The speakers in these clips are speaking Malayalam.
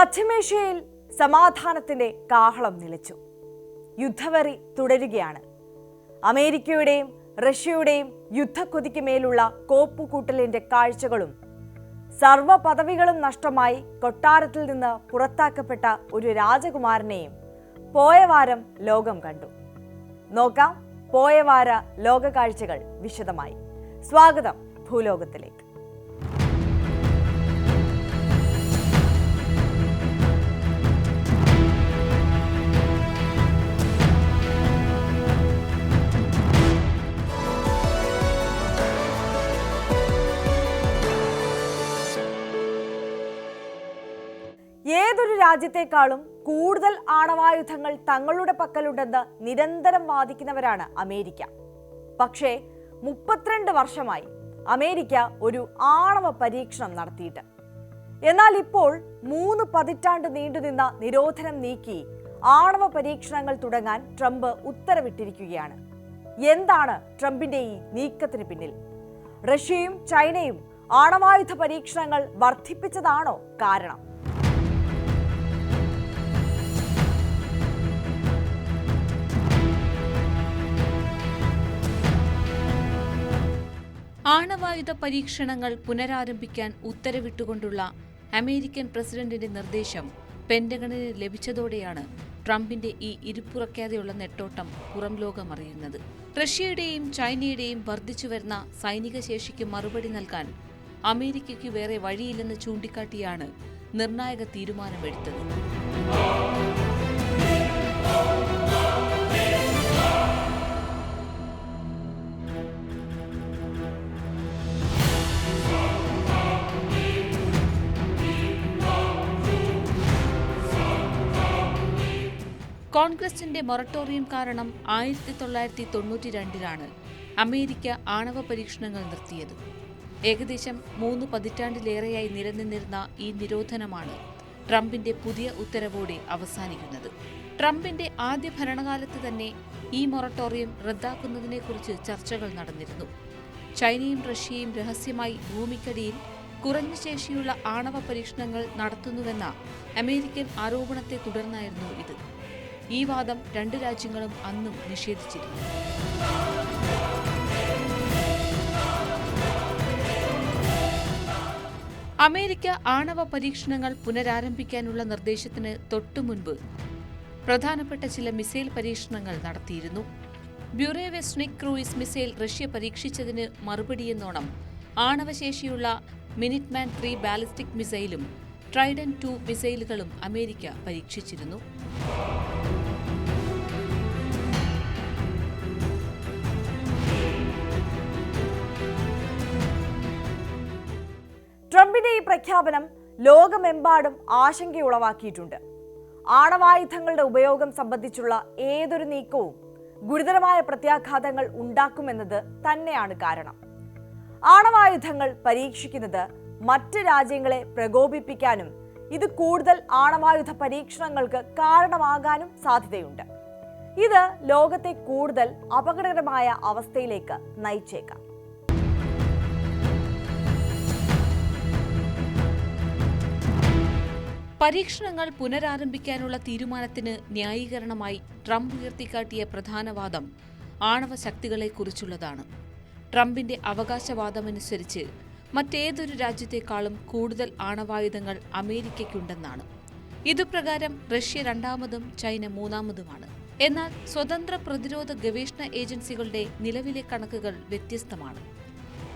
പശ്ചിമേഷ്യയിൽ സമാധാനത്തിന്റെ കാഹളം നിലച്ചു. യുദ്ധവെറി തുടരുകയാണ്. അമേരിക്കയുടെയും റഷ്യയുടെയും യുദ്ധക്കൊതിക്ക് മേലുള്ള കോപ്പുകൂട്ടലിന്റെ കാഴ്ചകളും സർവ പദവികളും നഷ്ടമായി കൊട്ടാരത്തിൽ നിന്ന് പുറത്താക്കപ്പെട്ട ഒരു രാജകുമാരനെയും പോയ വാരം ലോകം കണ്ടു. നോക്കാം പോയവാര ലോക കാഴ്ചകൾ വിശദമായി. സ്വാഗതം ഭൂലോകത്തിലേക്ക്. രാജ്യത്തെക്കാളും കൂടുതൽ ആണവായുധങ്ങൾ തങ്ങളുടെ പക്കലുണ്ടെന്ന് നിരന്തരം വാദിക്കുന്നവരാണ് അമേരിക്ക. പക്ഷേ മുപ്പത്തിരണ്ട് വർഷമായി അമേരിക്ക ഒരു ആണവ പരീക്ഷണം നടത്തിയിട്ട്. എന്നാൽ ഇപ്പോൾ മൂന്ന് പതിറ്റാണ്ട് നീണ്ടുനിന്ന നിരോധനം നീക്കി ആണവ പരീക്ഷണങ്ങൾ തുടങ്ങാൻ ട്രംപ് ഉത്തരവിട്ടിരിക്കുകയാണ്. എന്താണ് ട്രംപിന്റെ ഈ നീക്കത്തിന് പിന്നിൽ? റഷ്യയും ചൈനയും ആണവായുധ പരീക്ഷണങ്ങൾ വർദ്ധിപ്പിച്ചതാണോ കാരണം? ആണവായുധ പരീക്ഷണങ്ങൾ പുനരാരംഭിക്കാൻ ഉത്തരവിട്ടുകൊണ്ടുള്ള അമേരിക്കൻ പ്രസിഡന്റിന്റെ നിർദ്ദേശം പെന്റഗണിന് ലഭിച്ചതോടെയാണ് ട്രംപിന്റെ ഈ ഇരുപ്പുറക്കാതെയുള്ള നെട്ടോട്ടം പുറം ലോകമറിയുന്നത് റഷ്യയുടെയും ചൈനയുടെയും വർദ്ധിച്ചുവരുന്ന സൈനിക ശേഷിക്ക് മറുപടി നൽകാൻ അമേരിക്കയ്ക്ക് വേറെ വഴിയില്ലെന്ന് ചൂണ്ടിക്കാട്ടിയാണ് നിർണായക തീരുമാനമെടുത്തത്. കോൺഗ്രസിന്റെ മൊറട്ടോറിയം കാരണം ആയിരത്തി തൊള്ളായിരത്തി തൊണ്ണൂറ്റി രണ്ടിലാണ് അമേരിക്ക ആണവ പരീക്ഷണങ്ങൾ നിർത്തിയത്. ഏകദേശം മൂന്ന് പതിറ്റാണ്ടിലേറെയായി നിലനിന്നിരുന്ന ഈ നിരോധനമാണ് ട്രംപിന്റെ പുതിയ ഉത്തരവോടെ അവസാനിക്കുന്നത്. ട്രംപിന്റെ ആദ്യ ഭരണകാലത്ത് തന്നെ ഈ മൊറട്ടോറിയം റദ്ദാക്കുന്നതിനെക്കുറിച്ച് ചർച്ചകൾ നടന്നിരുന്നു. ചൈനയും റഷ്യയും രഹസ്യമായി ഭൂമിക്കടിയിൽ കുറഞ്ഞ ശേഷിയുള്ള ആണവ പരീക്ഷണങ്ങൾ നടത്തുന്നുവെന്ന അമേരിക്കൻ ആരോപണത്തെ തുടർന്നായിരുന്നു ഇത്. ഈ വാദം രണ്ട് രാജ്യങ്ങളും അന്നും നിഷേധിച്ചിരുന്നു. അമേരിക്ക ആണവ പരീക്ഷണങ്ങൾ പുനരാരംഭിക്കാനുള്ള നിർദ്ദേശത്തിന് തൊട്ടുമുൻപ് പ്രധാനപ്പെട്ട ചില മിസൈൽ പരീക്ഷണങ്ങൾ നടത്തിയിരുന്നു. ബ്യൂറേവെസ്നിക് ക്രൂയിസ് മിസൈൽ റഷ്യ പരീക്ഷിച്ചതിന് മറുപടിയെന്നോണം ആണവശേഷിയുള്ള മിനിറ്റ്മാൻ ത്രീ ബാലിസ്റ്റിക് മിസൈലും ട്രൈഡൻ ടു മിസൈലുകളും അമേരിക്ക പരീക്ഷിച്ചിരുന്നു. പ്രഖ്യാപനം ലോകമെമ്പാടും ആശങ്കയുളവാക്കിയിട്ടുണ്ട്. ആണവായുധങ്ങളുടെ ഉപയോഗം സംബന്ധിച്ചുള്ള ഏതൊരു നീക്കവും ഗുരുതരമായ പ്രത്യാഘാതങ്ങൾ ഉണ്ടാക്കുമെന്നത് തന്നെയാണ് കാരണം. ആണവായുധങ്ങൾ പരീക്ഷിക്കുന്നത് മറ്റ് രാജ്യങ്ങളെ പ്രകോപിപ്പിക്കാനും ഇത് കൂടുതൽ ആണവായുധ പരീക്ഷണങ്ങൾക്ക് കാരണമാകാനും സാധ്യതയുണ്ട്. ഇത് ലോകത്തെ കൂടുതൽ അപകടകരമായ അവസ്ഥയിലേക്ക് നയിച്ചേക്കാം. പരീക്ഷണങ്ങൾ പുനരാരംഭിക്കാനുള്ള തീരുമാനത്തിന് ന്യായീകരണമായി ട്രംപ് ഉയർത്തിക്കാട്ടിയ പ്രധാന വാദം ആണവ ശക്തികളെക്കുറിച്ചുള്ളതാണ് ട്രംപിന്റെ അവകാശവാദമനുസരിച്ച് മറ്റേതൊരു രാജ്യത്തെക്കാളും കൂടുതൽ ആണവായുധങ്ങൾ അമേരിക്കയ്ക്കുണ്ടെന്നാണ്. ഇതുപ്രകാരം റഷ്യ രണ്ടാമതും ചൈന മൂന്നാമതുമാണ്. എന്നാൽ സ്വതന്ത്ര പ്രതിരോധ ഗവേഷണ ഏജൻസികളുടെ നിലവിലെ കണക്കുകൾ വ്യത്യസ്തമാണ്.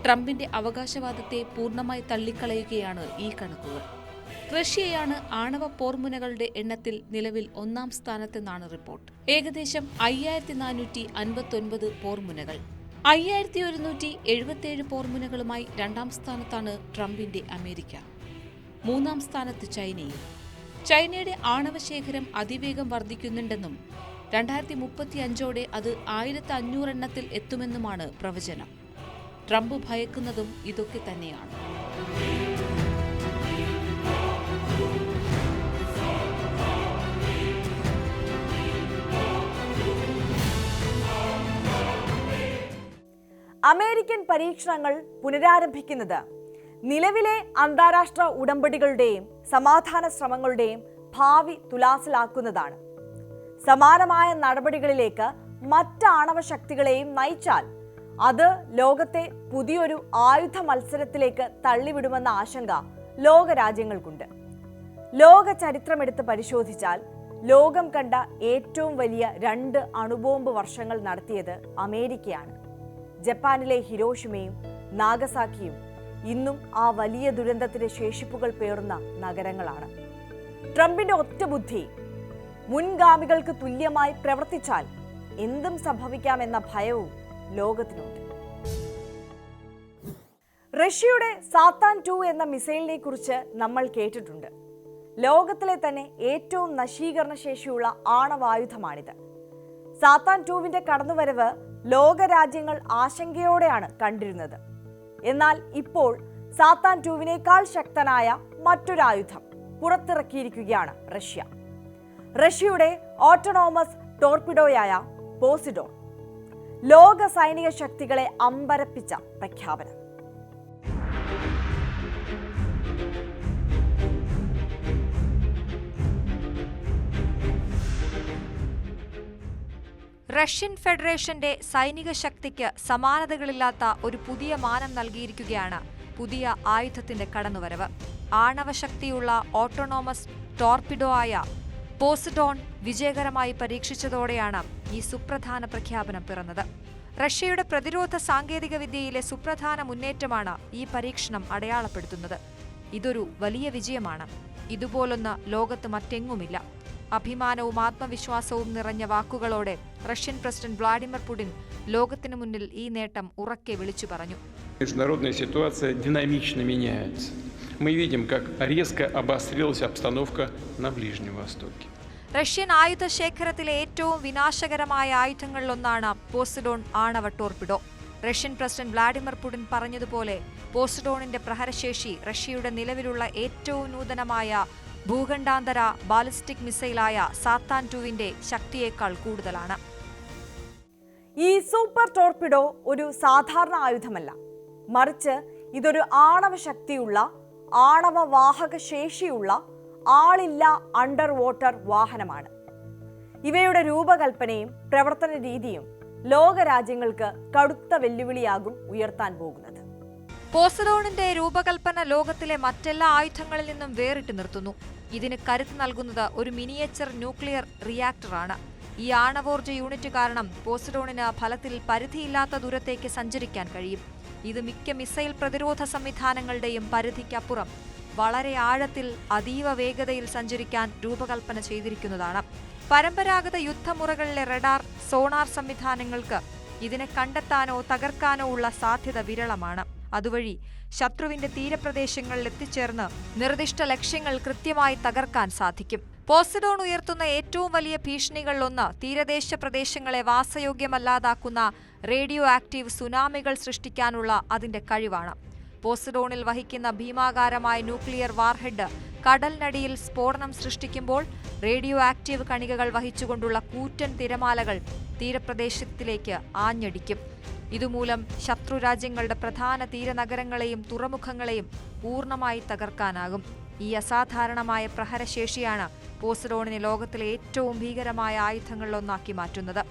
ട്രംപിന്റെ അവകാശവാദത്തെ പൂർണമായി തള്ളിക്കളയുകയാണ് ഈ കണക്കുകൾ. റഷ്യയാണ് ആണവ പോർമുനകളുടെ എണ്ണത്തിൽ നിലവിൽ ഒന്നാം സ്ഥാനത്തെന്നാണ് റിപ്പോർട്ട്. ഏകദേശം അയ്യായിരത്തി നാനൂറ്റി അൻപത്തൊൻപത് പോർമുനകൾ. അയ്യായിരത്തി ഒരുന്നൂറ്റി എഴുപത്തിയേഴ് പോർമുനകളുമായി രണ്ടാം സ്ഥാനത്താണ് ട്രംപിന്റെ അമേരിക്ക. മൂന്നാം സ്ഥാനത്ത് ചൈനയും. ചൈനയുടെ ആണവശേഖരം അതിവേഗം വർദ്ധിക്കുന്നുണ്ടെന്നും രണ്ടായിരത്തി മുപ്പത്തി അഞ്ചോടെ അത് ആയിരത്തി അഞ്ഞൂറെണ്ണത്തിൽ എത്തുമെന്നുമാണ് പ്രവചനം. ട്രംപ് ഭയക്കുന്നതും ഇതൊക്കെ തന്നെയാണ്. അമേരിക്കൻ പരീക്ഷണങ്ങൾ പുനരാരംഭിക്കുന്നത്. നിലവിലെ അന്താരാഷ്ട്ര ഉടമ്പടികളുടെയും സമാധാന ശ്രമങ്ങളുടെയും ഭാവി തുലാസിലാക്കുന്നതാണ്. സമാനമായ നടപടികളിലേക്ക് മറ്റ് ആണവ ശക്തികളെയും നയിച്ചാൽ അത് ലോകത്തെ പുതിയൊരു ആയുധ മത്സരത്തിലേക്ക് തള്ളിവിടുമെന്ന ആശങ്ക ലോകരാജ്യങ്ങൾക്കുണ്ട്. ലോക ചരിത്രമെടുത്ത് പരിശോധിച്ചാൽ ലോകം കണ്ട ഏറ്റവും വലിയ രണ്ട് അണുബോംബ് വർഷങ്ങൾ നടത്തിയത് അമേരിക്കയാണ്. ജപ്പാനിലെ ഹിരോഷിമയും നാഗസാക്കിയും ഇന്നും ആ വലിയ ദുരന്തത്തിന്റെ ശേഷിപ്പുകൾ പേറുന്ന നഗരങ്ങളാണ്. ട്രംപിന്റെ ഒറ്റ ബുദ്ധി മുൻഗാമികൾക്ക് തുല്യമായി പ്രവർത്തിച്ചാൽ എന്തും സംഭവിക്കാമെന്ന ഭയവും ലോകത്തിനുണ്ട്. റഷ്യയുടെ സാത്താൻ ടു എന്ന മിസൈലിനെ കുറിച്ച് നമ്മൾ കേട്ടിട്ടുണ്ട്. ലോകത്തിലെ തന്നെ ഏറ്റവും നശീകരണ ശേഷിയുള്ള ആണവായുധമാണിത്. സാത്താൻ ടുവിന്റെ കടന്നുവരവ് ലോകരാജ്യങ്ങൾ ആശങ്കയോടെയാണ് കണ്ടിരുന്നത്. എന്നാൽ ഇപ്പോൾ സാത്താൻ ടൂവിനേക്കാൾ ശക്തനായ മറ്റൊരായുധം പുറത്തിറക്കിയിരിക്കുകയാണ് റഷ്യ. റഷ്യയുടെ ഓട്ടോണോമസ് ടോർപിഡോയായ പോസിഡോൺ ലോക സൈനിക ശക്തികളെ അമ്പരപ്പിച്ച പ്രഖ്യാപനം. റഷ്യൻ ഫെഡറേഷന്റെ സൈനിക ശക്തിക്ക് സമാനതകളില്ലാത്ത ഒരു പുതിയ മാനം നൽകിയിരിക്കുകയാണ് പുതിയ ആയുധത്തിന്റെ കടന്നുവരവ്. ആണവശക്തിയുള്ള ഓട്ടോണോമസ് ടോർപിഡോ ആയ പോസിഡോൺ വിജയകരമായി പരീക്ഷിച്ചതോടെയാണ് ഈ സുപ്രധാന പ്രഖ്യാപനം പിറന്നത്. റഷ്യയുടെ പ്രതിരോധ സാങ്കേതിക വിദ്യയിലെ സുപ്രധാന മുന്നേറ്റമാണ് ഈ പരീക്ഷണം അടയാളപ്പെടുത്തുന്നത്. ഇതൊരു വലിയ വിജയമാണ്. ഇതുപോലൊന്ന് ലോകത്ത് മറ്റെങ്ങുമില്ല. അഭിമാനവും ആത്മവിശ്വാസവും നിറഞ്ഞ വാക്കുകളോടെ റഷ്യൻ പ്രസിഡന്റ് വ്ളാഡിമിർ പുടിൻ ലോകത്തിനു മുന്നിൽ ഈ നേട്ടം ഉറക്കെ വിളിച്ചു പറഞ്ഞു Международная ситуация динамично меняется. Мы видим, как резко обострилась обстановка на Ближнем Востоке. റഷ്യൻ ആയുധ ശേഖരത്തിലെ ഏറ്റവും വിനാശകരമായ ആയുധങ്ങളിലൊന്നാണ് പോസിഡോൺ ആണവ torpedo Russian president Vladimir Putin പറഞ്ഞതുപോലെ പോസിഡോണിന്റെ പ്രഹരശേഷി റഷ്യയുടെ നിലവിലുള്ള ഏറ്റവും നൂതനമായ ഭൂഖണ്ഡാന്തര ബാലിസ്റ്റിക് മിസൈലായ സാത്താൻ ടുവിന്റെ ശക്തിയേക്കാൾ കൂടുതലാണ്. ഈ സൂപ്പർ ടോർപിഡോ ഒരു സാധാരണ ആയുധമല്ല. മറിച്ച് ഇതൊരു ആണവ ശക്തിയുള്ള ആണവ വാഹക ശേഷിയുള്ള ആളില്ല അണ്ടർ വാട്ടർ വാഹനമാണ്. ഇവയുടെ രൂപകൽപ്പനയും പ്രവർത്തന രീതിയും ലോകരാജ്യങ്ങൾക്ക് കടുത്ത വെല്ലുവിളിയാകും ഉയർത്താൻ പോകുന്നത്. പോസഡോണിന്റെ രൂപകൽപ്പന ലോകത്തിലെ മറ്റെല്ലാ ആയുധങ്ങളിൽ നിന്നും വേറിട്ട് നിർത്തുന്നു. ഇതിന് കരുത്ത് നൽകുന്നത് ഒരു മിനിയേച്ചർ ന്യൂക്ലിയർ റിയാക്ടറാണ്. ഈ ആണവോർജ യൂണിറ്റ് കാരണം പോസഡോണിന് ഫലത്തിൽ പരിധിയില്ലാത്ത ദൂരത്തേക്ക് സഞ്ചരിക്കാൻ കഴിയും. ഇത് മിക്ക മിസൈൽ പ്രതിരോധ സംവിധാനങ്ങളുടെയും പരിധിക്കപ്പുറം. വളരെ ആഴത്തിൽ അതീവ വേഗതയിൽ സഞ്ചരിക്കാൻ രൂപകൽപ്പന ചെയ്തിരിക്കുന്നതാണ്. പരമ്പരാഗത യുദ്ധമുറകളിലെ റഡാർ സോണാർ സംവിധാനങ്ങൾക്ക് ഇതിനെ കണ്ടെത്താനോ തകർക്കാനോ ഉള്ള സാധ്യത വിരളമാണ്. അതുവഴി ശത്രുവിന്റെ തീരപ്രദേശങ്ങളിൽ എത്തിച്ചേർന്ന് നിർദ്ദിഷ്ട ലക്ഷ്യങ്ങൾ കൃത്യമായി തകർക്കാൻ സാധിക്കും. പോസിഡോൺ ഉയർത്തുന്ന ഏറ്റവും വലിയ ഭീഷണികളിലൊന്ന് തീരദേശ പ്രദേശങ്ങളെ വാസയോഗ്യമല്ലാതാക്കുന്ന റേഡിയോ ആക്റ്റീവ് സുനാമികൾ സൃഷ്ടിക്കാനുള്ള അതിന്റെ കഴിവാണ്. പോസിഡോണിൽ വഹിക്കുന്ന ഭീമാകാരമായ ന്യൂക്ലിയർ വാർഹെഡ് കടൽനടിയിൽ സ്ഫോടനം സൃഷ്ടിക്കുമ്പോൾ റേഡിയോ ആക്റ്റീവ് കണികകൾ വഹിച്ചുകൊണ്ടുള്ള കൂറ്റൻ തിരമാലകൾ തീരപ്രദേശത്തിലേക്ക് ആഞ്ഞടിക്കും. ഇതുമൂലം ശത്രുരാജ്യങ്ങളുടെ പ്രധാന തീരനഗരങ്ങളെയും തുറമുഖങ്ങളെയും പൂർണമായി തകർക്കാനാകും. ഈ അസാധാരണമായ പ്രഹരശേഷിയാണ് പോസിഡോണിനെ ലോകത്തിലെ ഏറ്റവും ഭീകരമായ ആയുധങ്ങളിലൊന്നാക്കി മാറ്റുന്നത്.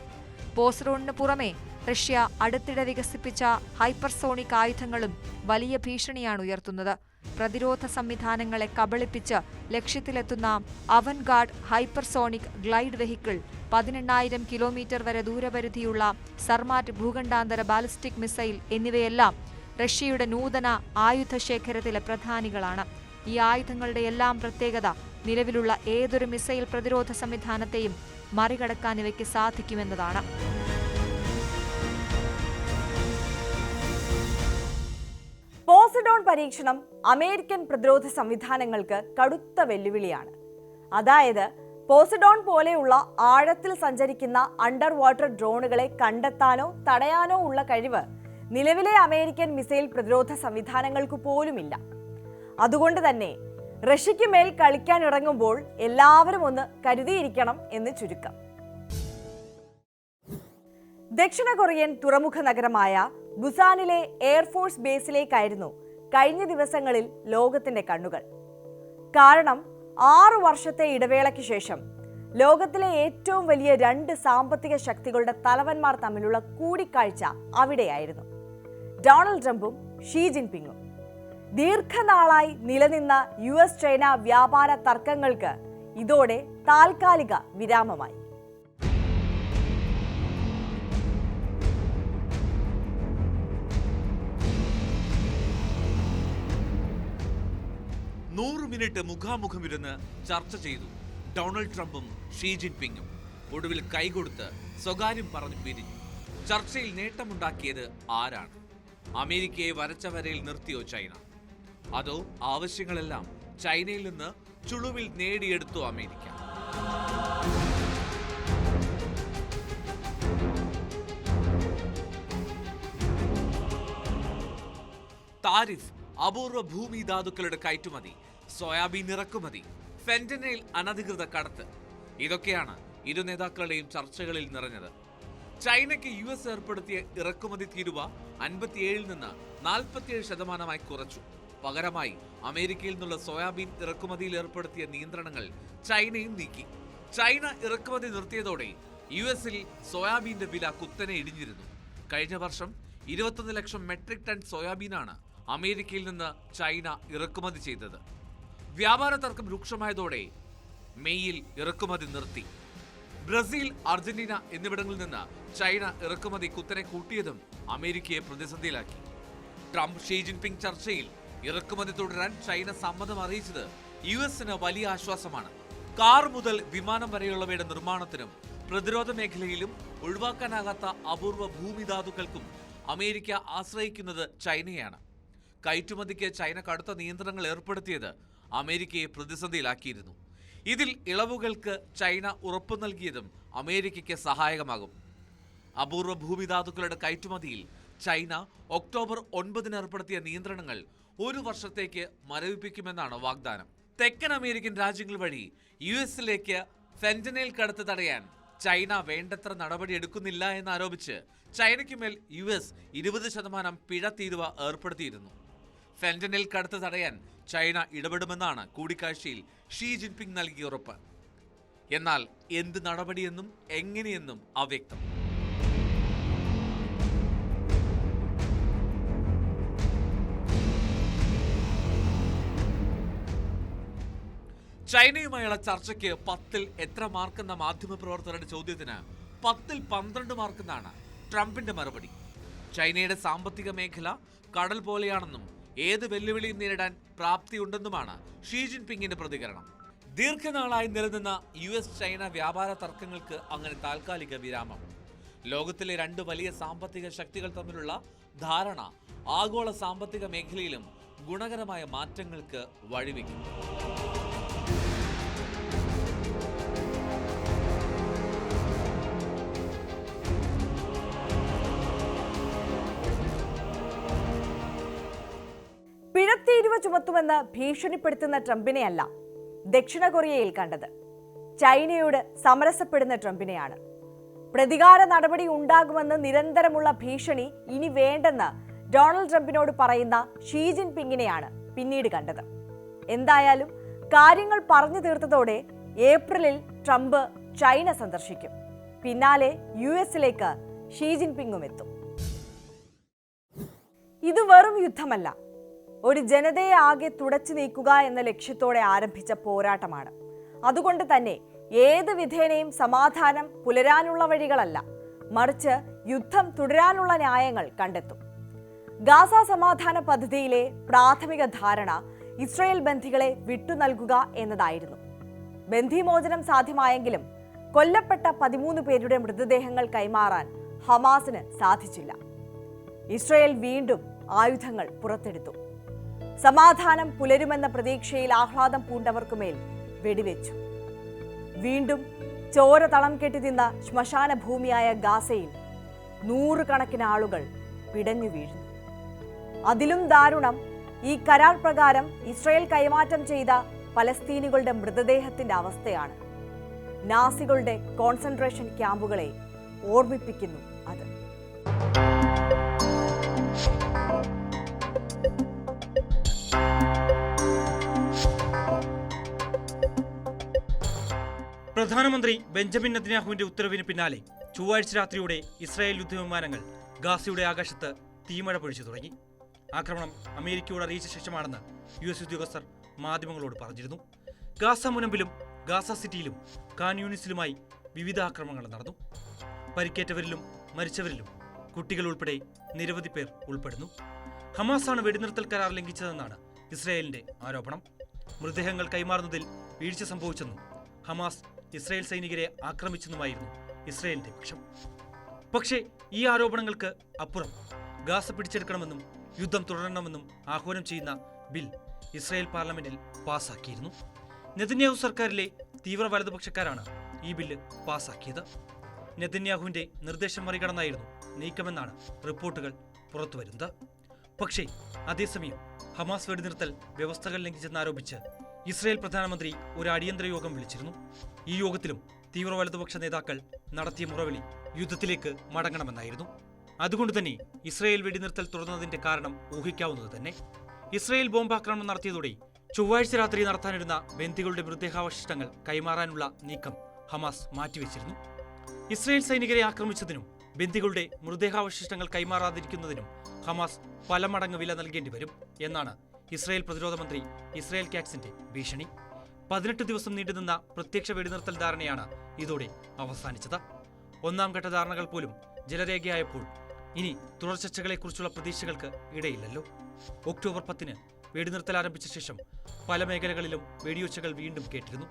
പോസിഡോണിന് പുറമെ റഷ്യ അടുത്തിടെ വികസിപ്പിച്ച ഹൈപ്പർസോണിക് ആയുധങ്ങളും വലിയ ഭീഷണിയാണ് ഉയർത്തുന്നത്. പ്രതിരോധ സംവിധാനങ്ങളെ കബളിപ്പിച്ച് ലക്ഷ്യത്തിലെത്തുന്ന അവൻഗാർഡ് ഹൈപ്പർസോണിക് ഗ്ലൈഡ് വെഹിക്കിൾ പതിനെണ്ണായിരം കിലോമീറ്റർ വരെ ദൂരപരിധിയുള്ള സർമാറ്റ് ഭൂഖണ്ഡാന്തര ബാലിസ്റ്റിക് മിസൈൽ എന്നിവയെല്ലാം റഷ്യയുടെ നൂതന ആയുധ ശേഖരത്തിലെ പ്രധാനികളാണ്. ഈ ആയുധങ്ങളുടെ എല്ലാം പ്രത്യേകത നിലവിലുള്ള ഏതൊരു മിസൈൽ പ്രതിരോധ സംവിധാനത്തെയും മറികടക്കാൻ ഇവയ്ക്ക് സാധിക്കുമെന്നതാണ്. പോസിഡോൺ പരീക്ഷണം അമേരിക്കൻ പ്രതിരോധ സംവിധാനങ്ങൾക്ക് കടുത്ത വെല്ലുവിളിയാണ്. അതായത് പോസിഡോൺ പോലെയുള്ള ആഴത്തിൽ സഞ്ചരിക്കുന്ന അണ്ടർ വാട്ടർ ഡ്രോണുകളെ കണ്ടെത്താനോ തടയാനോ ഉള്ള കഴിവ് നിലവിലെ അമേരിക്കൻ മിസൈൽ പ്രതിരോധ സംവിധാനങ്ങൾക്ക് പോലുമില്ല. അതുകൊണ്ട് തന്നെ റഷ്യയ്ക്ക് മേൽ കളിക്കാനിറങ്ങുമ്പോൾ എല്ലാവരും ഒന്ന് കരുതിയിരിക്കണം എന്ന് ചുരുക്കം. ദക്ഷിണ കൊറിയൻ തുറമുഖ നഗരമായ ബുസാനിലെ എയർഫോഴ്സ് ബേസിലേക്കായിരുന്നു കഴിഞ്ഞ ദിവസങ്ങളിൽ ലോകത്തിന്റെ കണ്ണുകൾ. കാരണം ആറു വർഷത്തെ ഇടവേളയ്ക്ക് ശേഷം ലോകത്തിലെ ഏറ്റവും വലിയ രണ്ട് സാമ്പത്തിക ശക്തികളുടെ തലവന്മാർ തമ്മിലുള്ള കൂടിക്കാഴ്ച അവിടെയായിരുന്നു. ഡൊണാൾഡ് ട്രംപും ഷീ ജിൻപിങ്ങും. ദീർഘനാളായി നിലനിന്ന യു എസ് ചൈന വ്യാപാര തർക്കങ്ങൾക്ക് ഇതോടെ താൽക്കാലിക വിരാമമായി. നൂറ് മിനിറ്റ് മുഖാമുഖം ഇരുന്ന് ചർച്ച ചെയ്തു. ഡൊണാൾഡ് ട്രംപും ഷീ ജിൻപിങ്ങും ഒടുവിൽ കൈകൊടുത്ത് സ്വകാര്യം പറഞ്ഞു പിരിഞ്ഞു. ചർച്ചയിൽ നേട്ടമുണ്ടാക്കിയത് ആരാണ്? അമേരിക്കയെ വരച്ചവരയിൽ നിർത്തിയോ ചൈന? അതോ ആവശ്യങ്ങളെല്ലാം ചൈനയിൽ നിന്ന് ചുളുവിൽ നേടിയെടുത്തു അമേരിക്ക? താരിഫ് അപൂർവ ഭൂമി ധാതുക്കളുടെ കയറ്റുമതി സോയാബീൻ ഇറക്കുമതി ഫെന്റനയിൽ അനധികൃത കടത്ത്. ഇതൊക്കെയാണ് ഇരു നേതാക്കളുടെയും ചർച്ചകളിൽ നിറഞ്ഞത്. ചൈനയ്ക്ക് യു എസ് ഏർപ്പെടുത്തിയ ഇറക്കുമതി തീരുവ അൻപത്തിയേഴിൽ നിന്ന് നാൽപ്പത്തിയേഴ് ശതമാനമായി കുറച്ചു. പകരമായി അമേരിക്കയിൽ നിന്നുള്ള സോയാബീൻ ഇറക്കുമതിയിൽ ഏർപ്പെടുത്തിയ നിയന്ത്രണങ്ങൾ ചൈനയും നീക്കി. ചൈന ഇറക്കുമതി നിർത്തിയതോടെ യു എസിൽ സോയാബീന്റെ വില കുത്തനെ ഇടിഞ്ഞിരുന്നു. കഴിഞ്ഞ വർഷം ഇരുപത്തൊന്ന് ലക്ഷം മെട്രിക് ടൺ സോയാബീനാണ് അമേരിക്കയിൽ നിന്ന് ചൈന ഇറക്കുമതി ചെയ്തത്. വ്യാപാര തർക്കം രൂക്ഷമായതോടെ മെയ്യിൽ ഇറക്കുമതി നിർത്തി. ബ്രസീൽ അർജന്റീന എന്നിവിടങ്ങളിൽ നിന്ന് ചൈന ഇറക്കുമതി കുത്തനെ കൂട്ടിയതും അമേരിക്കയെ പ്രതിസന്ധിയിലാക്കി. ട്രംപ് ഷീ ജിൻപിങ് ചർച്ചയിൽ ഇറക്കുമതി തുടരാൻ ചൈന സമ്മതം അറിയിച്ചത് യു എസിന് വലിയ ആശ്വാസമാണ്. കാർ മുതൽ വിമാനം വരെയുള്ളവയുടെ നിർമ്മാണത്തിനും പ്രതിരോധ മേഖലയിലും ഒഴിവാക്കാനാകാത്ത അപൂർവ ഭൂമിധാതുക്കൾക്കും അമേരിക്ക ആശ്രയിക്കുന്നത് ചൈനയാണ്. കയറ്റുമതിക്ക് ചൈന കടുത്ത നിയന്ത്രണങ്ങൾ ഏർപ്പെടുത്തിയത് അമേരിക്കയെ പ്രതിസന്ധിയിലാക്കിയിരുന്നു. ഇതിൽ ഇളവുകൾക്ക് ചൈന ഉറപ്പു നൽകിയതും അമേരിക്കയ്ക്ക് സഹായകമാകും. അപൂർവ ഭൂമിധാതുക്കളുടെ കയറ്റുമതിയിൽ ചൈന ഒക്ടോബർ ഒൻപതിന് ഏർപ്പെടുത്തിയ നിയന്ത്രണങ്ങൾ ഒരു വർഷത്തേക്ക് മരവിപ്പിക്കുമെന്നാണ് വാഗ്ദാനം. തെക്കൻ അമേരിക്കൻ രാജ്യങ്ങൾ വഴി യു എസിലേക്ക് ഫെന്റനൈൽ കടത്ത് തടയാൻ ചൈന വേണ്ടത്ര നടപടി എടുക്കുന്നില്ല എന്നാരോപിച്ച് ചൈനയ്ക്കുമേൽ യു എസ് ഇരുപത് ശതമാനം പിഴ തീരുവ ഏർപ്പെടുത്തിയിരുന്നു. ഫെന്റനിൽ കടത്ത് തടയാൻ ചൈന ഇടപെടുമെന്നാണ് കൂടിക്കാഴ്ചയിൽ ഷീ ജിൻപിങ് നൽകിയ ഉറപ്പ്. എന്നാൽ എന്ത് നടപടിയെന്നും എങ്ങനെയെന്നും അവ്യക്തം. ചൈനയുമായുള്ള ചർച്ചയ്ക്ക് പത്തിൽ എത്ര മാർക്കെന്ന മാധ്യമപ്രവർത്തകരുടെ ചോദ്യത്തിന് പത്തിൽ പന്ത്രണ്ട് മാർക്കെന്നാണ് ട്രംപിന്റെ മറുപടി. ചൈനയുടെ സാമ്പത്തിക മേഖല കടൽ പോലെയാണെന്നും ഏത് വെല്ലുവിളിയും നേരിടാൻ പ്രാപ്തിയുണ്ടെന്നുമാണ് ഷീ ജിൻപിങ്ങിന്റെ പ്രതികരണം. ദീർഘനാളായി നിലനിന്ന യു എസ് ചൈന വ്യാപാര തർക്കങ്ങൾക്ക് അങ്ങനെ താൽക്കാലിക വിരാമം. ലോകത്തിലെ രണ്ട് വലിയ സാമ്പത്തിക ശക്തികൾ തമ്മിലുള്ള ധാരണ ആഗോള സാമ്പത്തിക മേഖലയിലും ഗുണകരമായ മാറ്റങ്ങൾക്ക് വഴിവെക്കും. പിഴത്തീരുവ ചുമത്തുമെന്ന് ഭീഷണിപ്പെടുത്തുന്ന ട്രംപിനെയല്ല ദക്ഷിണ കൊറിയയിൽ കണ്ടത്. ചൈനയോട് സമരസപ്പെടുന്ന ട്രംപിനെയാണ്. പ്രതികാര നടപടി ഉണ്ടാകുമെന്ന് നിരന്തരമുള്ള ഭീഷണി ഇനി വേണ്ടെന്ന് ഡൊണാൾഡ് ട്രംപിനോട് പറയുന്ന ഷീ ജിൻ പിങ്ങിനെയാണ് പിന്നീട് കണ്ടത്. എന്തായാലും കാര്യങ്ങൾ പറഞ്ഞു തീർത്തതോടെ ഏപ്രിലിൽ ട്രംപ് ചൈന സന്ദർശിക്കും. പിന്നാലെ യു എസിലേക്ക് ഷീ ജിൻ പിങ്ങും എത്തും. ഇത് വെറും യുദ്ധമല്ല. ഒരു ജനതയെ ആകെ തുടച്ചു നീക്കുക എന്ന ലക്ഷ്യത്തോടെ ആരംഭിച്ച പോരാട്ടമാണ്. അതുകൊണ്ട് തന്നെ ഏത് വിധേനയും സമാധാനം പുലരാനുള്ള വഴികളല്ല മറിച്ച് യുദ്ധം തുടരാനുള്ള ന്യായങ്ങൾ കണ്ടെത്തും. ഗാസ സമാധാന പദ്ധതിയിലെ പ്രാഥമിക ധാരണ ഇസ്രയേൽ ബന്ധികളെ വിട്ടുനൽകുക എന്നതായിരുന്നു. ബന്ധിമോചനം സാധ്യമായെങ്കിലും കൊല്ലപ്പെട്ട പതിമൂന്ന് പേരുടെ മൃതദേഹങ്ങൾ കൈമാറാൻ ഹമാസിന് സാധിച്ചില്ല. ഇസ്രയേൽ വീണ്ടും ആയുധങ്ങൾ പുറത്തെടുത്തു. സമാധാനം പുലരുമെന്ന പ്രതീക്ഷയിൽ ആഹ്ലാദം പൂണ്ടവർക്കുമേൽ വെടിവെച്ചു. വീണ്ടും ചോര തളം കെട്ടി നിന്ന ശ്മശാന ഭൂമിയായ ഗാസയിൽ നൂറുകണക്കിന് ആളുകൾ പിടഞ്ഞു വീഴുന്നു. അതിലും ദാരുണം ഈ കരാർ പ്രകാരം ഇസ്രയേൽ കൈമാറ്റം ചെയ്ത പലസ്തീനുകളുടെ മൃതദേഹത്തിന്റെ അവസ്ഥയാണ്. നാസികളുടെ കോൺസെൻട്രേഷൻ ക്യാമ്പുകളെ ഓർമ്മിപ്പിക്കുന്നു പ്രധാനമന്ത്രി ബെഞ്ചമിൻ നെതന്യാഹുവിന്റെ ഉത്തരവിന് പിന്നാലെ ചൊവ്വാഴ്ച രാത്രിയോടെ ഇസ്രായേൽ യുദ്ധവിമാനങ്ങൾ ഗാസയുടെ ആകാശത്ത് തീമഴ പൊഴിച്ചു തുടങ്ങി. ആക്രമണം അമേരിക്കയോട് അറിയിച്ച ശേഷമാണെന്ന് യു എസ് ഉദ്യോഗസ്ഥർ മാധ്യമങ്ങളോട് പറഞ്ഞിരുന്നു. ഗാസ മുനമ്പിലും ഗാസ സിറ്റിയിലും കാൻ യൂണിസിലുമായി വിവിധ ആക്രമണങ്ങൾ നടന്നു. പരിക്കേറ്റവരിലും മരിച്ചവരിലും കുട്ടികൾ ഉൾപ്പെടെ നിരവധി പേർ ഉൾപ്പെടുന്നു. ഹമാസാണ് വെടിനിർത്തൽ കരാർ ലംഘിച്ചതെന്നാണ് ഇസ്രായേലിന്റെ ആരോപണം. മൃതദേഹങ്ങൾ കൈമാറുന്നതിൽ വീഴ്ച സംഭവിച്ചെന്നും ഹമാസ് ഇസ്രായേൽ സൈനികരെ ആക്രമിച്ചെന്നുമായിരുന്നു ഇസ്രായേലിന്റെ പക്ഷം. പക്ഷേ ഈ ആരോപണങ്ങൾക്ക് അപ്പുറം ഗാസ പിടിച്ചെടുക്കണമെന്നും യുദ്ധം തുടരണമെന്നും ആഹ്വാനം ചെയ്യുന്ന ബിൽ ഇസ്രായേൽ പാർലമെന്റിൽ പാസാക്കിയിരുന്നു. നെതന്യാഹു സർക്കാരിലെ തീവ്ര വലതുപക്ഷക്കാരാണ് ഈ ബില്ല് പാസാക്കിയത്. നെതന്യാഹുവിന്റെ നിർദ്ദേശം മറികടന്നായിരുന്നു നീക്കമെന്നാണ് റിപ്പോർട്ടുകൾ പുറത്തുവരുന്നത്. പക്ഷേ അതേസമയം ഹമാസ് വെടിനിർത്തൽ വ്യവസ്ഥകൾ ലംഘിച്ചെന്നാരോപിച്ച് ഇസ്രായേൽ പ്രധാനമന്ത്രി ഒരു അടിയന്തര യോഗം വിളിച്ചിരുന്നു. ഈ യോഗത്തിലും തീവ്ര വലതുപക്ഷ നേതാക്കൾ നടത്തിയ മുറവിളി യുദ്ധത്തിലേക്ക് മടങ്ങണമെന്നായിരുന്നു. അതുകൊണ്ട് തന്നെ ഇസ്രായേൽ വെടിനിർത്തൽ തുടർന്നതിന്റെ കാരണം ഊഹിക്കാവുന്നത് തന്നെ. ഇസ്രയേൽ ബോംബാക്രമണം നടത്തിയതോടെ ചൊവ്വാഴ്ച രാത്രി നടത്താനിരുന്ന ബന്ദികളുടെ മൃതദേഹാവശിഷ്ടങ്ങൾ കൈമാറാനുള്ള നീക്കം ഹമാസ് മാറ്റിവെച്ചിരുന്നു. ഇസ്രയേൽ സൈനികരെ ആക്രമിച്ചതിനും ബന്ദികളുടെ മൃതദേഹാവശിഷ്ടങ്ങൾ കൈമാറാതിരിക്കുന്നതിനും ഹമാസ് പല മടങ്ങ് വില നൽകേണ്ടി വരും എന്നാണ് ഇസ്രായേൽ പ്രതിരോധ മന്ത്രി ഇസ്രായേൽ കാക്സിന്റെ ഭീഷണി. പതിനെട്ട് ദിവസം നീണ്ടുനിന്ന പ്രത്യക്ഷ വെടിനിർത്തൽ ധാരണയാണ് ഇതോടെ അവസാനിച്ചത്. ഒന്നാം ഘട്ട ധാരണകൾ പോലും ജലരേഖയായപ്പോൾ ഇനി തുടർ ചർച്ചകളെക്കുറിച്ചുള്ള പ്രതീക്ഷകൾക്ക് ഇടയില്ലല്ലോ. ഒക്ടോബർ പത്തിന് വെടിനിർത്തൽ ആരംഭിച്ച ശേഷം പല മേഖലകളിലും വെടിയൊച്ചകൾ വീണ്ടും കേട്ടിരുന്നു.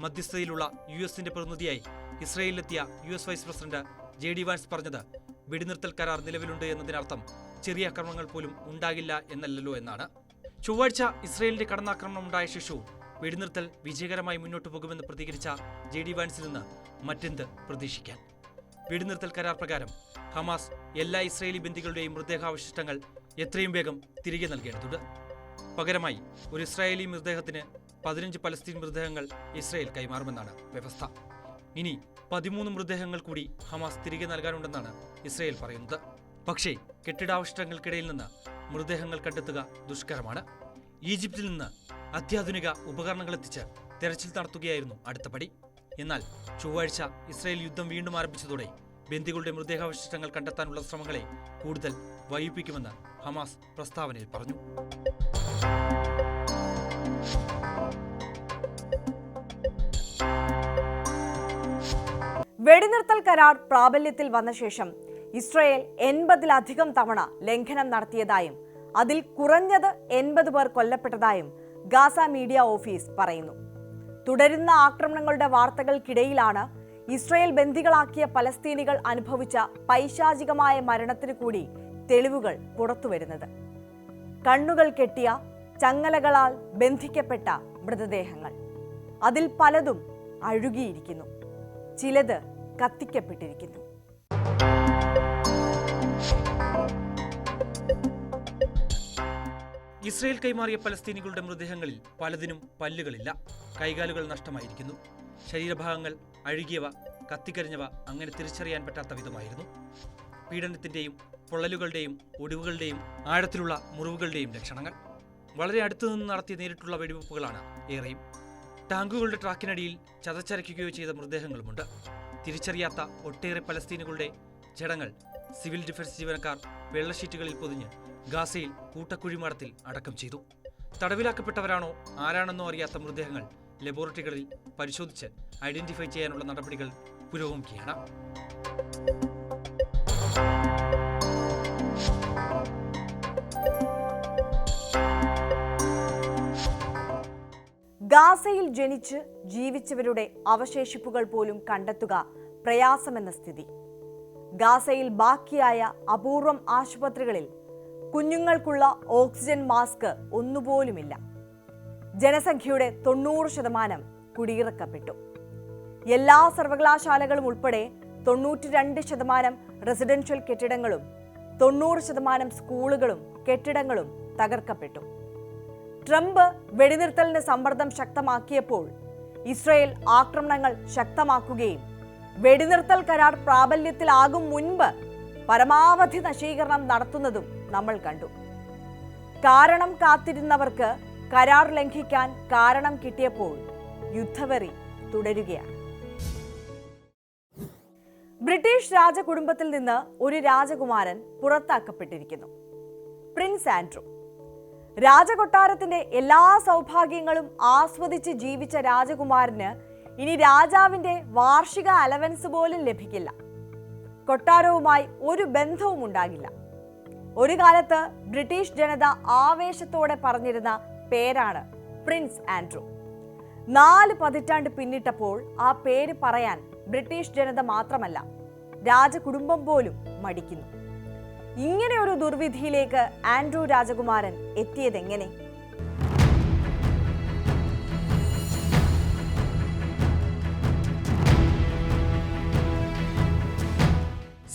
മധ്യസ്ഥതയിലുള്ള യു എസിന്റെ പ്രതിനിധിയായി ഇസ്രയേലിലെത്തിയ U S vice president J D Vance പറഞ്ഞത് വെടിനിർത്തൽ കരാർ നിലവിലുണ്ട് എന്നതിനർത്ഥം ചെറിയ അക്രമങ്ങൾ പോലും ഉണ്ടാകില്ല എന്നല്ലല്ലോ എന്നാണ്. ചൊവ്വാഴ്ച ഇസ്രയേലിന്റെ കടന്നാക്രമണം ഉണ്ടായ ശേഷവും വെടിനിർത്തൽ വിജയകരമായി മുന്നോട്ടു പോകുമെന്ന് പ്രതികരിച്ച ജെ ഡി വാൻസിൽ നിന്ന് മറ്റെന്ത് പ്രതീക്ഷിക്കാൻ? വെടിനിർത്തൽ കരാർ പ്രകാരം ഹമാസ് എല്ലാ ഇസ്രയേലി ബന്ദികളുടെയും മൃതദേഹാവശിഷ്ടങ്ങൾ എത്രയും വേഗം തിരികെ നൽകേണ്ടതുണ്ട്. പകരമായി ഒരു ഇസ്രായേലി മൃതദേഹത്തിന് പതിനഞ്ച് പലസ്തീൻ മൃതദേഹങ്ങൾ ഇസ്രായേൽ കൈമാറുമെന്നാണ് വ്യവസ്ഥ. ഇനി പതിമൂന്ന് മൃതദേഹങ്ങൾ കൂടി ഹമാസ് തിരികെ നൽകാനുണ്ടെന്നാണ് ഇസ്രായേൽ പറയുന്നത്. പക്ഷേ കെട്ടിടാവശിഷ്ടങ്ങൾക്കിടയിൽ നിന്ന് മൃതദേഹങ്ങൾ കണ്ടെത്തുക ദുഷ്കരമാണ്. ഈജിപ്തിൽ നിന്ന് അത്യാധുനിക ഉപകരണങ്ങൾ എത്തിച്ച് തെരച്ചിൽ നടത്തുകയായിരുന്നു അടുത്ത പടി. എന്നാൽ ചൊവ്വാഴ്ച ഇസ്രായേൽ യുദ്ധം വീണ്ടും ആരംഭിച്ചതോടെ ബന്ദികളുടെ മൃതദേഹാവശിഷ്ടങ്ങൾ കണ്ടെത്താനുള്ള ശ്രമങ്ങളെ കൂടുതൽ വൈകിപ്പിക്കുമെന്ന് ഹമാസ് പ്രസ്താവനയിൽ പറഞ്ഞു. വെടിനിർത്തൽ കരാർ പ്രാബല്യത്തിൽ വന്ന ശേഷം ഇസ്രയേൽ എൺപതിലധികം തവണ ലംഘനം നടത്തിയതായും അതിൽ കുറഞ്ഞത് എൺപത് പേർ കൊല്ലപ്പെട്ടതായും ഗാസ മീഡിയ ഓഫീസ് പറയുന്നു. തുടരുന്ന ആക്രമണങ്ങളുടെ വാർത്തകൾക്കിടയിലാണ് ഇസ്രയേൽ ബന്ദികളാക്കിയ പലസ്തീനികൾ അനുഭവിച്ച പൈശാചികമായ മരണത്തിനു കൂടി തെളിവുകൾ പുറത്തുവരുന്നത്. കണ്ണുകൾ കെട്ടിയ ചങ്ങലകളാൽ ബന്ധിക്കപ്പെട്ട മൃതദേഹങ്ങൾ. അതിൽ പലതും അഴുകിയിരിക്കുന്നു. ചിലത് കത്തിക്കപ്പെട്ടിരിക്കുന്നു. ഇസ്രയേൽ കൈമാറിയ പലസ്തീനികളുടെ മൃതദേഹങ്ങളിൽ പലതിനും പല്ലുകളില്ല. കൈകാലുകൾ നഷ്ടമായിരിക്കുന്നു. ശരീരഭാഗങ്ങൾ അഴുകിയവ കത്തിക്കരിഞ്ഞവ അങ്ങനെ തിരിച്ചറിയാൻ പറ്റാത്ത വിധമായിരുന്നു. പീഡനത്തിന്റെയും പൊള്ളലുകളുടെയും ഒടിവുകളുടെയും ആഴത്തിലുള്ള മുറിവുകളുടെയും ലക്ഷണങ്ങൾ. വളരെ അടുത്തു നിന്ന് നടത്തിയ നേരിട്ടുള്ള വെടിവെപ്പുകളാണ് ഏറെയും. ടാങ്കുകളുടെ ട്രാക്കിനടിയിൽ ചതച്ചരയ്ക്കുകയോ ചെയ്ത മൃതദേഹങ്ങളുമുണ്ട്. തിരിച്ചറിയാത്ത ഒട്ടേറെ പലസ്തീനുകളുടെ ജഡങ്ങൾ സിവിൽ ഡിഫൻസ് ജീവനക്കാർ വെള്ളഷീറ്റുകളിൽ പൊതിഞ്ഞ് ഗാസയിൽ കൂട്ടക്കുഴിമാടത്തിൽ അടക്കം ചെയ്തു. തടവിലാക്കപ്പെട്ടവരാണോ ആരാണെന്നോ അറിയാത്ത മൃതദേഹങ്ങൾ ലബോറട്ടറികളിൽ പരിശോധിച്ച് ഐഡന്റിഫൈ ചെയ്യാനുള്ള നടപടികൾ പുരോഗമിക്കുകയാണ്. ഗാസയിൽ ജനിച്ച് ജീവിച്ചവരുടെ അവശേഷിപ്പുകൾ പോലും കണ്ടെത്തുക പ്രയാസമെന്ന സ്ഥിതി. ഗാസയിൽ ബാക്കിയായ അപൂർവം ആശുപത്രികളിൽ കുഞ്ഞുങ്ങൾക്കുള്ള ഓക്സിജൻ മാസ്ക് ഒന്നുപോലുമില്ല. ജനസംഖ്യയുടെ തൊണ്ണൂറ് ശതമാനം കുടിയിറക്കപ്പെട്ടു. എല്ലാ സർവകലാശാലകളും ഉൾപ്പെടെ തൊണ്ണൂറ്റി രണ്ട് ശതമാനം റെസിഡൻഷ്യൽ കെട്ടിടങ്ങളും തൊണ്ണൂറ് ശതമാനം സ്കൂളുകളും കെട്ടിടങ്ങളും തകർക്കപ്പെട്ടു. ട്രംപ് വെടിനിർത്തലിന് സമ്മർദ്ദം ശക്തമാക്കിയപ്പോൾ ഇസ്രയേൽ ആക്രമണങ്ങൾ ശക്തമാക്കുകയും വെടിനിർത്തൽ കരാർ പ്രാബല്യത്തിലാകും മുൻപ് പരമാവധി നശീകരണം നടത്തുന്നതും നമ്മൾ കണ്ടു. കാരണം കാത്തിരുന്നവർക്ക് കരാർ ലംഘിക്കാൻ കാരണം കിട്ടിയപ്പോൾ യുദ്ധവെറി തുടരുകയാണ്. ബ്രിട്ടീഷ് രാജകുടുംബത്തിൽ നിന്ന് ഒരു രാജകുമാരൻ പുറത്താക്കപ്പെട്ടിരിക്കുന്നു. Prince Andrew. രാജകൊട്ടാരത്തിന്റെ എല്ലാ സൗഭാഗ്യങ്ങളും ആസ്വദിച്ച് ജീവിച്ച രാജകുമാരന് ഇനി രാജാവിന്റെ വാർഷിക അലവൻസ് പോലും ലഭിക്കില്ല. കൊട്ടാരവുമായി ഒരു ബന്ധവും ഉണ്ടാകില്ല ഒരു കാലത്ത് ബ്രിട്ടീഷ് ജനത ആവേശത്തോടെ പറഞ്ഞിരുന്ന പേരാണ് പ്രിൻസ് ആൻഡ്രൂ. നാല് പതിറ്റാണ്ട് പിന്നിട്ടപ്പോൾ ആ പേര് പറയാൻ ബ്രിട്ടീഷ് ജനത മാത്രമല്ല രാജകുടുംബം പോലും മടിക്കുന്നു. ഇങ്ങനെ ഒരു ദുർവിധിയിലേക്ക് ആൻഡ്രൂ രാജകുമാരൻ എത്തിയതെങ്ങനെ?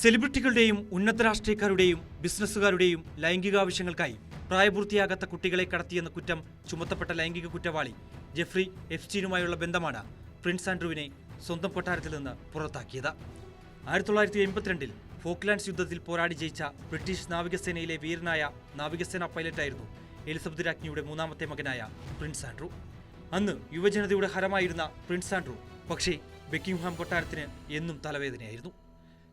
സെലിബ്രിറ്റികളുടെയും ഉന്നത രാഷ്ട്രീയക്കാരുടെയും ബിസിനസ്സുകാരുടെയും ലൈംഗികാവശ്യങ്ങൾക്കായി പ്രായപൂർത്തിയാകാത്ത കുട്ടികളെ കടത്തിയെന്ന കുറ്റം ചുമത്തപ്പെട്ട ലൈംഗിക കുറ്റവാളി ജെഫ്രി എഫ്സ്റ്റീനുമായുള്ള ബന്ധമാണ് പ്രിൻസ് ആൻഡ്രൂവിനെ സ്വന്തം കൊട്ടാരത്തിൽ നിന്ന് പുറത്താക്കിയത്. ആയിരത്തി തൊള്ളായിരത്തി എൺപത്തിരണ്ടിൽ ഫോക്ലാൻഡ്സ് യുദ്ധത്തിൽ പോരാടി ജയിച്ച ബ്രിട്ടീഷ് നാവികസേനയിലെ വീരനായ നാവികസേന പൈലറ്റായിരുന്നു എലിസബത്ത് രാജ്ഞിയുടെ മൂന്നാമത്തെ മകനായ പ്രിൻസ് ആൻഡ്രൂ. അന്ന് യുവജനതയുടെ ഹരമായിരുന്ന പ്രിൻസ് ആൻഡ്രൂ പക്ഷേ ബെക്കിംഗ്ഹാം കൊട്ടാരത്തിന് എന്നും തലവേദനയായിരുന്നു.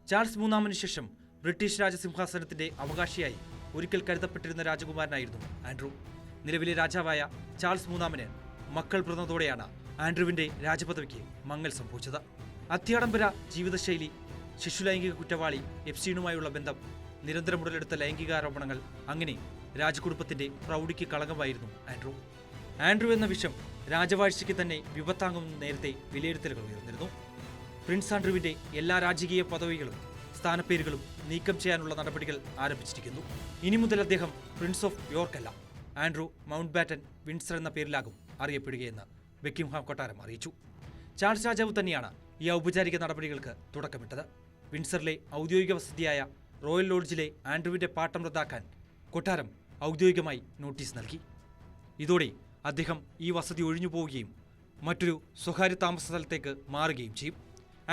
ചാൾസ് മൂന്നാമന് ശേഷം ബ്രിട്ടീഷ് രാജസിംഹാസനത്തിന്റെ അവകാശിയായി ഒരിക്കൽ കരുതപ്പെട്ടിരുന്ന രാജകുമാരനായിരുന്നു ആൻഡ്രൂ. നിലവിലെ രാജാവായ ചാൾസ് മൂന്നാമന് മക്കൾ പിറന്നതോടെയാണ് ആൻഡ്രൂവിന്റെ രാജപദവിക്ക് മങ്ങൽ സംഭവിച്ചത്. അത്യാഡംബര ജീവിതശൈലി ശിശുലൈംഗിക കുറ്റവാളി എഫ്സീനുമായുള്ള ബന്ധം നിരന്തരം ഉടലെടുത്ത ലൈംഗികാരോപണങ്ങൾ അങ്ങനെ രാജകുടുംബത്തിന്റെ പ്രൗഢിക്ക് കളങ്കമായിരുന്നു ആൻഡ്രൂ. ആൻഡ്രൂ എന്ന വിഷം രാജവാഴ്ചയ്ക്ക് തന്നെ വിപത്താങ്ങുമെന്ന് നേരത്തെ വിലയിരുത്തലുകൾ ഉയർന്നിരുന്നു. പ്രിൻസ് ആൻഡ്രൂവിന്റെ എല്ലാ രാജകീയ പദവികളും സ്ഥാനപ്പേരുകളും നീക്കം ചെയ്യാനുള്ള നടപടികൾ ആരംഭിച്ചിരിക്കുന്നു. ഇനി മുതൽ അദ്ദേഹം പ്രിൻസ് ഓഫ് യോർക്ക് അല്ല. ആൻഡ്രൂ മൗണ്ട് ബാറ്റൻ വിൻസർ എന്ന പേരിലാകും അറിയപ്പെടുകയെന്ന് ബെക്കിംഹാം കൊട്ടാരം അറിയിച്ചു. ചാൾസ് രാജാവ് തന്നെയാണ് ഈ ഔപചാരിക നടപടികൾക്ക് തുടക്കമിട്ടത്. വിൻസറിലെ ഔദ്യോഗിക വസതിയായ റോയൽ ലോഡ്ജിലെ ആൻഡ്രുവിന്റെ പാട്ടം റദ്ദാക്കാൻ കൊട്ടാരം ഔദ്യോഗികമായി നോട്ടീസ് നൽകി. ഇതോടെ അദ്ദേഹം ഈ വസതി ഒഴിഞ്ഞു പോവുകയും മറ്റൊരു സ്വകാര്യ താമസ സ്ഥലത്തേക്ക് മാറുകയും ചെയ്യും.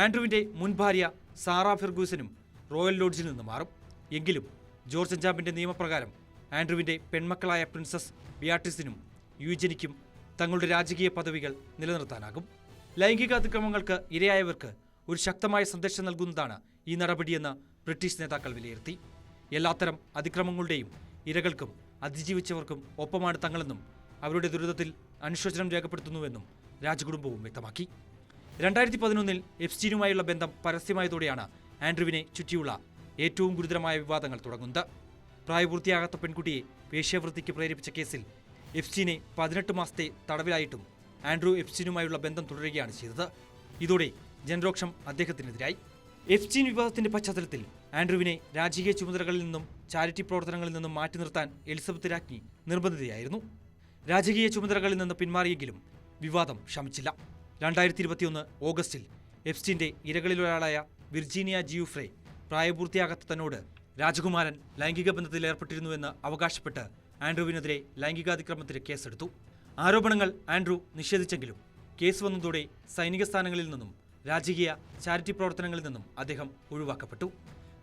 ആൻഡ്രുവിന്റെ മുൻ ഭാര്യ സാറ ഫെർഗൂസനും റോയൽ ലോഡ്ജിൽ നിന്ന് മാറും. എങ്കിലും ജോർജ് അഞ്ചാബിന്റെ നിയമപ്രകാരം ആൻഡ്രുവിന്റെ പെൺമക്കളായ പ്രിൻസസ് ബിയാട്രിസിനും യൂജനിക്കും തങ്ങളുടെ രാജകീയ പദവികൾ നിലനിർത്താനാകും. ലൈംഗിക അതിക്രമങ്ങൾക്ക് ഇരയായവർക്ക് ഒരു ശക്തമായ സന്ദേശം നൽകുന്നതാണ് ഈ നടപടിയെന്ന് ബ്രിട്ടീഷ് നേതാക്കൾ വിലയിരുത്തി. എല്ലാത്തരം അതിക്രമങ്ങളുടെയും ഇരകൾക്കും അതിജീവിച്ചവർക്കും ഒപ്പമാണ് തങ്ങളെന്നും അവരുടെ ദുരിതത്തിൽ അനുശോചനം രേഖപ്പെടുത്തുന്നുവെന്നും രാജകുടുംബവും വ്യക്തമാക്കി. രണ്ടായിരത്തി പതിനൊന്നിൽ എഫ്സ്റ്റീനുമായുള്ള ബന്ധം പരസ്യമായതോടെയാണ് ആൻഡ്രുവിനെ ചുറ്റിയുള്ള ഏറ്റവും ഗുരുതരമായ വിവാദങ്ങൾ തുടങ്ങുന്നത്. പ്രായപൂർത്തിയാകാത്ത പെൺകുട്ടിയെ വേശ്യാവൃത്തിക്ക് പ്രേരിപ്പിച്ച കേസിൽ എഫ്സ്റ്റീനെ പതിനെട്ട് മാസത്തെ തടവിലായിട്ടും ആൻഡ്രു എഫ്സ്റ്റീനുമായുള്ള ബന്ധം തുടരുകയാണ് ചെയ്തത്. ഇതോടെ ജനരോക്ഷം അദ്ദേഹത്തിനെതിരായി. എഫ്സ്റ്റീൻ വിവാദത്തിന്റെ പശ്ചാത്തലത്തിൽ ആൻഡ്രുവിനെ രാജകീയ ചുമതലകളിൽ നിന്നും ചാരിറ്റി പ്രവർത്തനങ്ങളിൽ നിന്നും മാറ്റി നിർത്താൻ എലിസബത്ത് രാജ്ഞി നിർബന്ധിതയായിരുന്നു. രാജകീയ ചുമതലകളിൽ നിന്ന് പിന്മാറിയെങ്കിലും വിവാദം ശമിച്ചില്ല. രണ്ടായിരത്തി ഇരുപത്തിയൊന്ന് ഓഗസ്റ്റിൽ എഫ്സ്റ്റിന്റെ ഇരകളിലൊരാളായ വിർജീനിയ ജിയുഫ്രെ പ്രായപൂർത്തിയാകാത്ത തന്നോട് രാജകുമാരൻ ലൈംഗിക ബന്ധത്തിൽ ഏർപ്പെട്ടിരുന്നുവെന്ന് അവകാശപ്പെട്ട് ആൻഡ്രുവിനെതിരെ ലൈംഗികാതിക്രമത്തിന് കേസെടുത്തു. ആരോപണങ്ങൾ ആൻഡ്രു നിഷേധിച്ചെങ്കിലും കേസ് വന്നതോടെ സൈനിക സ്ഥാനങ്ങളിൽ നിന്നും രാജകീയ ചാരിറ്റി പ്രവർത്തനങ്ങളിൽ നിന്നും അദ്ദേഹം ഒഴിവാക്കപ്പെട്ടു.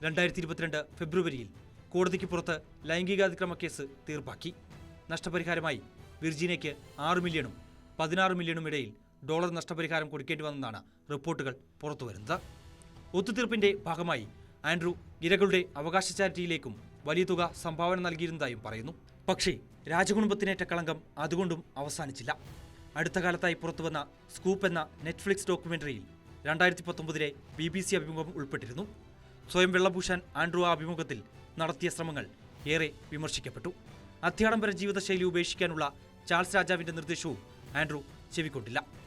രണ്ടായിരത്തി ഇരുപത്തിരണ്ട് ഫെബ്രുവരിയിൽ കോടതിക്ക് പുറത്ത് ലൈംഗികാതിക്രമ കേസ് തീർപ്പാക്കി. നഷ്ടപരിഹാരമായി വിർജീനയ്ക്ക് ആറ് മില്യണും പതിനാറ് മില്യണും ഇടയിൽ ഡോളർ നഷ്ടപരിഹാരം കൊടുക്കേണ്ടി വന്നതാണ് റിപ്പോർട്ടുകൾ പുറത്തുവരുന്നത് ഒത്തുതീർപ്പിന്റെ ഭാഗമായി ആൻഡ്രു ഇരകളുടെ അവകാശ ചാരിറ്റിയിലേക്കും വലിയ തുക സംഭാവന നൽകിയിരുന്നതായും പറയുന്നു. പക്ഷേ രാജകുടുംബത്തിനേറ്റ കളങ്കം അതുകൊണ്ടും അവസാനിച്ചില്ല. അടുത്ത കാലത്തായി പുറത്തുവന്ന സ്കൂപ്പ് എന്ന നെറ്റ്ഫ്ലിക്സ് ഡോക്യുമെന്ററിയിൽ രണ്ടായിരത്തി പത്തൊമ്പതിലെ ബി ബി സി അഭിമുഖം ഉൾപ്പെട്ടിരുന്നു. സ്വയം വെള്ളഭൂഷൺ ആൻഡ്രു ആ അഭിമുഖത്തിൽ നടത്തിയ ശ്രമങ്ങൾ ഏറെ വിമർശിക്കപ്പെട്ടു. അത്യാഡംബര ജീവിതശൈലി ഉപേക്ഷിക്കാനുള്ള ചാൾസ് രാജാവിന്റെ നിർദ്ദേശവും ആൻഡ്രു ചെവിക്കൊണ്ടില്ല.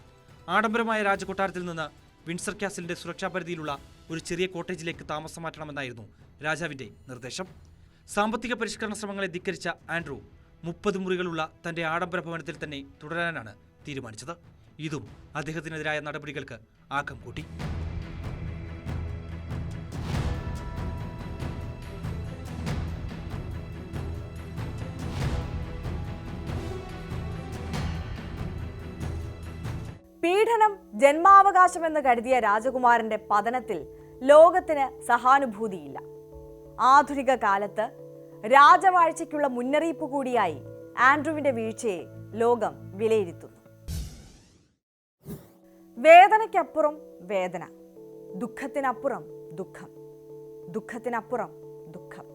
ആഡംബരമായ രാജകൊട്ടാരത്തിൽ നിന്ന് വിൻസർ കാസലിന്റെ സുരക്ഷാ പരിധിയിലുള്ള ഒരു ചെറിയ കോട്ടേജിലേക്ക് താമസം മാറ്റണമെന്നായിരുന്നു രാജാവിന്റെ നിർദ്ദേശം. സാമ്പത്തിക പരിഷ്കരണ ശ്രമങ്ങളെ ധിക്കരിച്ച ആൻഡ്രൂ മുപ്പത് മുറികളുള്ള തന്റെ ആഡംബര ഭവനത്തിൽ തന്നെ തുടരാനാണ് തീരുമാനിച്ചത്. ഇതും അദ്ദേഹത്തിനെതിരായ നടപടികൾക്ക് ആക്കം കൂട്ടി. ജന്മാവകാശമെന്ന് കരുതിയ രാജകുമാരന്റെ പതനത്തിൽ ലോകത്തിന് സഹാനുഭൂതിയില്ല. ആധുനിക കാലത്ത് രാജവാഴ്ചയ്ക്കുള്ള മുന്നറിയിപ്പ് കൂടിയായി ആൻഡ്രുവിന്റെ വീഴ്ചയെ ലോകം വിലയിരുത്തുന്നു. വേദനയ്ക്കപ്പുറം വേദന ദുഃഖത്തിനപ്പുറം ദുഃഖം ദുഃഖത്തിനപ്പുറം ദുഃഖം.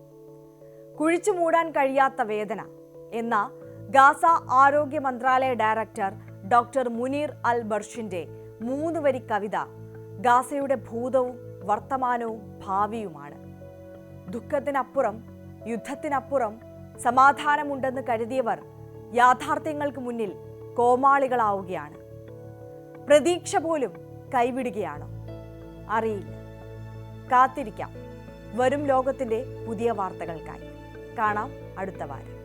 കുഴിച്ചു മൂടാൻ കഴിയാത്ത വേദന എന്ന ഗാസ ആരോഗ്യ മന്ത്രാലയ ഡയറക്ടർ ഡോക്ടർ മുനീർ അൽ ബർഷിന്റെ മൂന്ന് വരി കവിത ഗാസയുടെ ഭൂതവും വർത്തമാനവും ഭാവിയുമാണ്. ദുഃഖത്തിനപ്പുറം യുദ്ധത്തിനപ്പുറം സമാധാനമുണ്ടെന്ന് കരുതിയവർ യാഥാർത്ഥ്യങ്ങൾക്ക് മുന്നിൽ കോമാളികളാവുകയാണ്. പ്രതീക്ഷ പോലും കൈവിടുകയാണ്. അറിയില്ല. കാത്തിരിക്കാം. വരും ലോകത്തിന്റെ പുതിയ വാർത്തകൾക്കായി. കാണാം അടുത്ത വാരം.